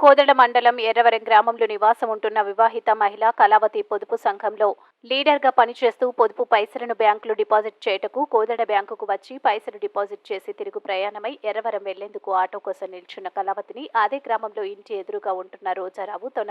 కోదడ మండలం ఎర్రవరం గ్రామంలో నివాసం ఉంటున్న వివాహిత మహిళ కళావతి పొదుపు సంఘంలో లీడర్గా పనిచేస్తూ పొదుపు పైసలను బ్యాంకులో డిపాజిట్ చేయుటకు కోదడ బ్యాంకుకు వచ్చి పైసలు డిపాజిట్ చేసి తిరుగు ప్రయాణమై ఎర్రవరం వెళ్ళేందుకు ఆటో కోసం నిల్చున్న కళావతిని అదే గ్రామంలో ఇంటి ఎదురుగా ఉంటున్న రోజారావు తన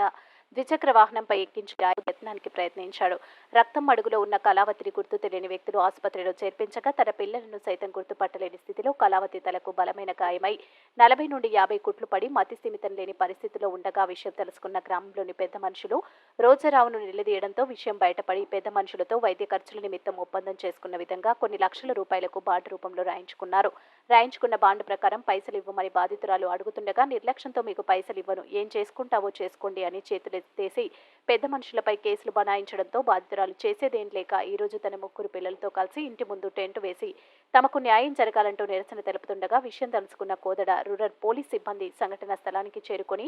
ద్విచక్ర వాహనంపై ఎక్కించి యత్నానికి ప్రయత్నించాడు. రక్తం అడుగులో ఉన్న కళావతిని గుర్తు తెలియని వ్యక్తులు ఆసుపత్రిలో చేర్పించగా తన పిల్లలను సైతం గుర్తుపట్టలేని స్థితిలో కళావతి తలకు బలమైన గాయమై నలభై నుండి యాభై కుట్లు పడి మతి స్థిమితం లేని పరిస్థితిలో ఉండగా విషయం తెలుసుకున్న గ్రామంలోని పెద్ద మనుషులు రోజారావును నిలదీయడంతో విషయం బయటపడి పెద్ద మనుషులతో వైద్య ఖర్చుల నిమిత్తం ఒప్పందం చేసుకున్న విధంగా కొన్ని లక్షల రూపాయలకు బాండ్ రూపంలో రాయించుకున్నారు. రాయించుకున్న బాండ్ ప్రకారం పైసలు ఇవ్వమని బాధితురాలు అడుగుతుండగా నిర్లక్ష్యంతో మీకు పైసలు ఇవ్వను ఏం చేసుకుంటావో చేసుకోండి అని చేతులెత్తేసి పెద్ద మనుషులపై కేసులు బనాయించడంతో బాధితురాలు చేసేదేం లేక ఈ రోజు తన ముగ్గురు పిల్లలతో కలిసి ఇంటి ముందు టెంట్ వేసి తమకు న్యాయం జరగాలంటూ నిరసన తెలుపుతుండగా విషయం తెలుసుకున్న కోదడ రూరల్ పోలీస్ సిబ్బంది సంఘటన స్థలానికి చేరుకొని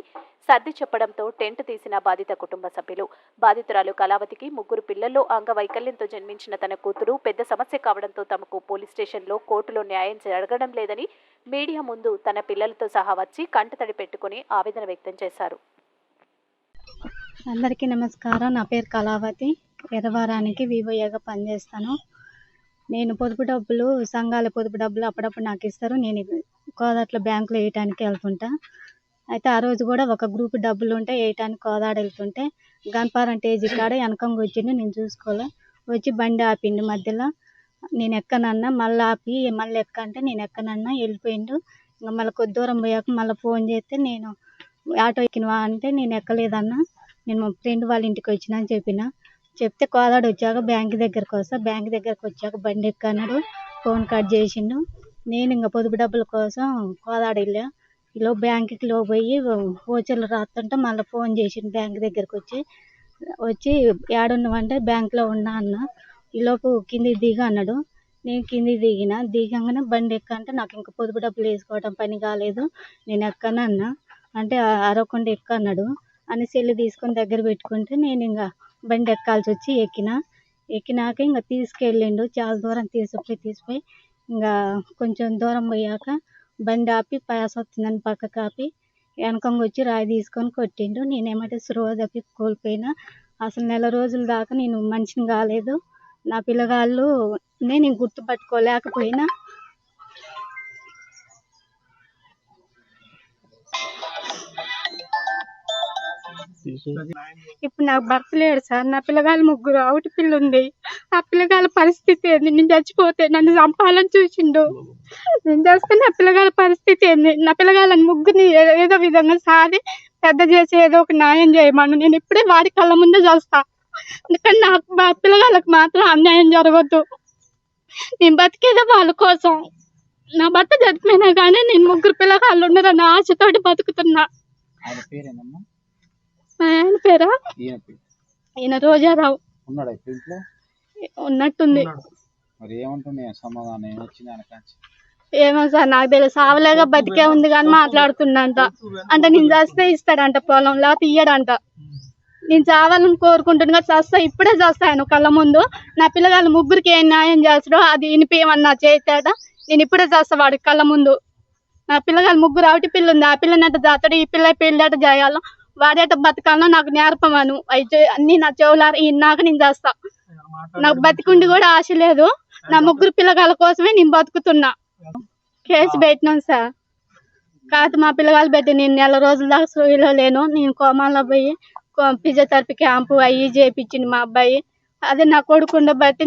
సర్ది చెప్పడంతో టెంట్ తీసిన బాధిత కుటుంబ సభ్యులు. బాధితురాలు కళావతికి ముగ్గురు పిల్లల్లో అంగవైకల్యంతో జన్మించిన తన కూతురు పెద్ద సమస్య కావడంతో తమకు పోలీస్ స్టేషన్లో కోర్టులో న్యాయం జరగడం లేదని మీడియా ముందు తన పిల్లలతో సహా వచ్చి కంటతడి పెట్టుకుని ఆవేదన వ్యక్తం చేశారు. అందరికీ నమస్కారం. నా పేరు కళావతి. ఎర్రవారానికి వివోయోగా పనిచేస్తాను. నేను పొదుపు డబ్బులు సంఘాల పొదుపు డబ్బులు అప్పుడప్పుడు నాకు ఇస్తారు. నేను ఇవి కోదాట్లో బ్యాంకులో వేయటానికి వెళ్తుంటా. అయితే ఆ రోజు కూడా ఒక గ్రూప్ డబ్బులు ఉంటే వేయటానికి కోదాడ వెళ్తుంటే గన్పారం టేజీ కాడ వెనకంగా వచ్చిండు నేను చూసుకోలే. వచ్చి బండి ఆపిండు మధ్యలో. నేను ఎక్కనన్నా మళ్ళీ ఆపి మళ్ళీ ఎక్క అంటే నేను ఎక్కనన్నా వెళ్ళిపోయిండు. ఇంకా మళ్ళీ కొద్ది దూరం పోయాక మళ్ళీ ఫోన్ చేస్తే నేను ఆటో ఎక్కినవా అంటే నేను ఎక్కలేదన్నా. నేను మా ఫ్రెండ్ వాళ్ళ ఇంటికి వచ్చిన అని చెప్పిన. చెప్తే కోదాడు వచ్చాక బ్యాంక్ దగ్గరకు వస్తా. బ్యాంక్ దగ్గరకు వచ్చాక బండి ఎక్కన్నాడు ఫోన్ కట్ చేసిండు. నేను ఇంకా పొదుపు డబ్బుల కోసం కోదాడు వెళ్ళా బ్యాంకుకి లో పోయి ఓచర్లు రాస్తుంటే మళ్ళీ ఫోన్ చేసిండు బ్యాంక్ దగ్గరకు వచ్చి వచ్చి ఏడున్నావంటే బ్యాంకులో ఉన్నా అన్న ఈలోపు కిందికి దిగ అన్నాడు. నేను కిందికి దిగిన దిగంగానే బండి ఎక్కంటే నాకు ఇంకా పొదుపు డబ్బులు వేసుకోవడం పని కాలేదు. నేను ఎక్కను అన్న అంటే అరవకుండా ఎక్క అన్నాడు. అని సెల్లు తీసుకొని దగ్గర పెట్టుకుంటే నేను ఇంకా బండి ఎక్కాల్సి వచ్చి ఎక్కిన. ఎక్కినాక ఇంకా తీసుకెళ్ళిండు. చాలా దూరం తీసుకుపోయి తీసుకుపోయి ఇంకా కొంచెం దూరం పోయాక బండి ఆపి పాస్ వస్తుందని పక్కకు ఆపి వెనకంగా వచ్చి రాయి తీసుకొని కొట్టిండు నేనేమంటే స్రో తప్పి కోల్పోయినా. అసలు నెల రోజుల దాకా నేను మనిషిని కాలేదు. నా పిల్లగాళ్ళు నేను గుర్తుపట్టుకోలేకపోయినా. ఇప్పుడు నాకు భర్త లేడు సార్ నా పిల్లగాళ్ళు ముగ్గురు ఆవిటి పిల్ల ఉంది. ఆ పిల్లగాళ్ళ పరిస్థితి ఏంది? నేను చచ్చిపోతే నన్ను చంపాలని చూసిండు. నేను చేస్తే నా పిల్లగాళ్ళ పరిస్థితి ఏంది? నా పిల్లగాళ్ళని ముగ్గురిని ఏదో విధంగా సాది పెద్ద చేసి ఏదో ఒక న్యాయం చేయమను. నేను ఇప్పుడే వాడి కళ్ళ ముందే చేస్తా. అందుకని నాకు మా పిల్లగాళ్ళకి మాత్రం అన్యాయం జరగద్దు. నేను బతికేదే వాళ్ళ కోసం. నా భర్త చనిపోయినా కానీ నేను ముగ్గురు పిల్లగాళ్ళు ఉన్నారన్న ఆశతోటి బతుకుతున్నా. మా ఆయన పేరా? ఈయన రోజారావు. ఉన్నాడా ఇప్పుడు ఇంట్లో? ఉన్నట్టుంది. మరి ఏమంటున్నాయి సమాధానం? ఏమొచ్చింది ఏమో సార్ నాకు తెలియదు సావలేగా బతికే ఉంది కానీ మాట్లాడుతుండంట. అంటే నేను చస్తే ఇస్తాడంట పొలం లేకపోతే ఇయ్యడంట నేను చావాలని కోరుకుంటున్నా చస్తా ఇప్పుడే చేస్తాను కళ్ళ ముందు. నా పిల్లగాళ్ళు ముగ్గురికి ఏం న్యాయం చేస్తాడో అది వినిపించమన్నా చేస్తాడ? నేను ఇప్పుడే చేస్తా వాడికి కళ్ళ ముందు. నా పిల్లగాళ్ళు ముగ్గురు ఆవిటి పిల్ల ఉంది. ఆ పిల్లని అట్ట చేస్తాడు ఈ పిల్ల పెళ్ళట చేయాలో వాడేట బతకాలో నాకు నేర్పమను. అయితే అన్ని నా చెవులారు ఇన్నాక నేను చేస్తా. నాకు బతికుండి కూడా ఆశ లేదు. నా ముగ్గురు పిల్లగాళ్ళ కోసమే నేను బతుకుతున్నా. కేసు పెట్టినాం సార్. కాదు మా పిల్లగాళ్ళు పెట్టి నేను నెల రోజుల దాకా సూయిలో లేను. నేను కోమాలో పోయి ఫిజియోథెరపీ క్యాంపు అవి చేయించింది మా అబ్బాయి. అదే నా కొడుకుండ బట్టి